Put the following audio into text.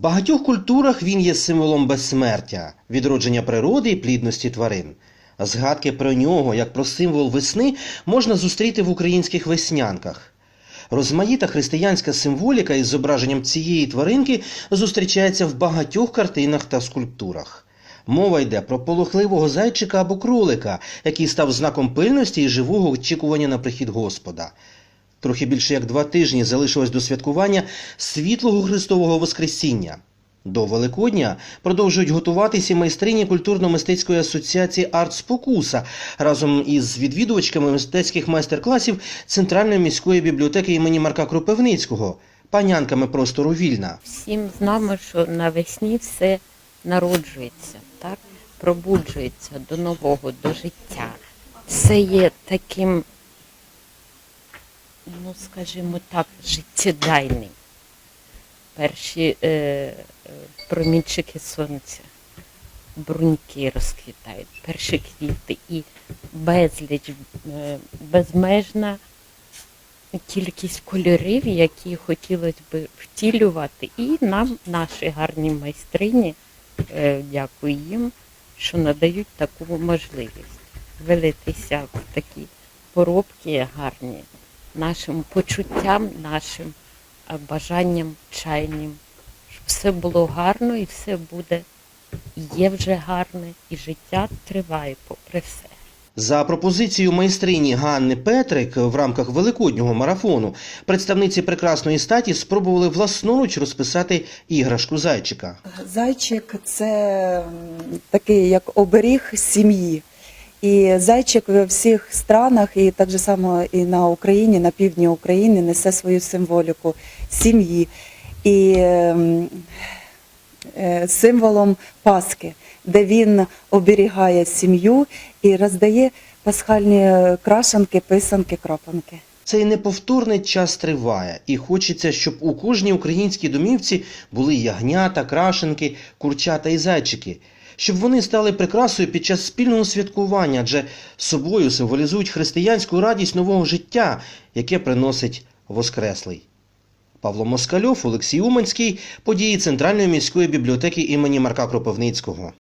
багатьох культурах він є символом безсмертя, відродження природи і плідності тварин. Згадки про нього, як про символ весни, можна зустріти в українських веснянках. Розмаїта християнська символіка із зображенням цієї тваринки зустрічається в багатьох картинах та скульптурах. Мова йде про полохливого зайчика або кролика, який став знаком пильності і живого очікування на прихід Господа. Трохи більше як два тижні залишилось до святкування світлого Христового Воскресіння. До Великодня продовжують готуватися майстрині культурно-мистецької асоціації Арт Спокуса разом із відвідувачками мистецьких майстер-класів Центральної міської бібліотеки імені Марка Кропивницького, панянками простору Вільна. Всім знаємо, що навесні все народжується, так? пробуджується до нового, до життя. Це є таким, ну скажімо так, життєдайним. Перші е, е, промінчики сонця, бруньки розквітають, перші квіти і безліч, е, безмежна кількість кольорів, які хотілося б втілювати. І нам, наші гарні майстрині, е, дякую їм, що надають таку можливість вилитися в такі поробки гарні нашим почуттям, нашим е, бажанням чайним, щоб все було гарно і все буде, і є вже гарне, і життя триває попри все. За пропозицією майстрині Ганни Петрик в рамках великоднього марафону представниці прекрасної статі спробували власноруч розписати іграшку зайчика. Зайчик це такий як оберіг сім'ї. І зайчик в всіх странах, і так же само і на Україні, на півдні України несе свою символіку сім'ї. І ем, е, символом Пасхи, де він оберігає сім'ю і роздає пасхальні крашанки, писанки, крапанки. Цей неповторний час триває, і хочеться, щоб у кожній українській домівці були ягнята, крашенки, курчата і зайчики, щоб вони стали прикрасою під час спільного святкування, адже собою символізують християнську радість нового життя, яке приносить Воскреслий. Павло Москальов, Олексій Уманський, події Центральної міської бібліотеки імені Марка Кропивницького.